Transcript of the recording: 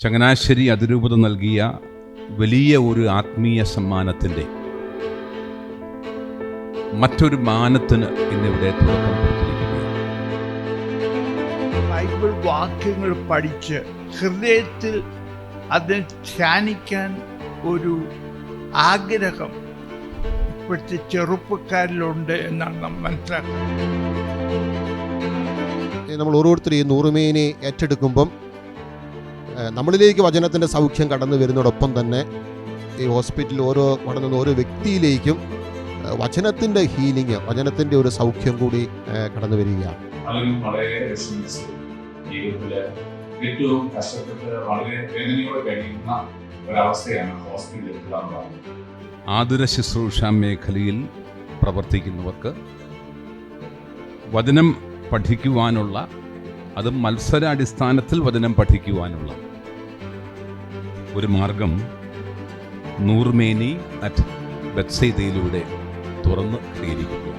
ചങ്ങനാശ്ശേരി അതിരൂപത നൽകിയ വലിയ ഒരു ആത്മീയ സമ്മാനത്തിന്റെ മറ്റൊരു മാനത്തിന് ഇന്നിവിടെ തുടക്കം ബൈബിൾ വാക്യങ്ങൾ പഠിച്ച് ഹൃദയത്തിൽ അത് ധ്യാനിക്കാൻ ഒരു ആഗ്രഹം ഇപ്പോഴത്തെ ചെറുപ്പക്കാരിലുണ്ട് എന്നാണ് നാം മനസ്സിലാക്കുന്നത്. നമ്മൾ ഓരോരുത്തരും ഈ നൂറുമേനെ ഏറ്റെടുക്കുമ്പം നമ്മളിലേക്ക് വചനത്തിന്റെ സൗഖ്യം കടന്നു വരുന്നതോടൊപ്പം തന്നെ ഈ ഹോസ്പിറ്റലിൽ ഓരോ കടന്നു ഓരോ വ്യക്തിയിലേക്കും വചനത്തിന്റെ ഹീലിംഗ് വചനത്തിന്റെ ഒരു സൗഖ്യം കൂടി കടന്നു വരികയാണ്. ജീവിതത്തിൽ ഏറ്റവും കഷ്ടപ്പെട്ട് വളരെ വേദനയോടെ കഴിയുന്ന ഒരവസ്ഥയാണ് ഹോസ്പിറ്റലിൽ ആതുര ശുശ്രൂഷ മേഖലയിൽ പ്രവർത്തിക്കുന്നവർക്ക് വചനം പഠിക്കുവാനുള്ള അത് മത്സരാടിസ്ഥാനത്തിൽ വചനം പഠിക്കുവാനുള്ള ഒരു മാർഗം നൂർമേനി അറ്റ് ബത്സൈദയിലൂടെ തുറന്ന് കിട്ടിയിരിക്കുകയാണ്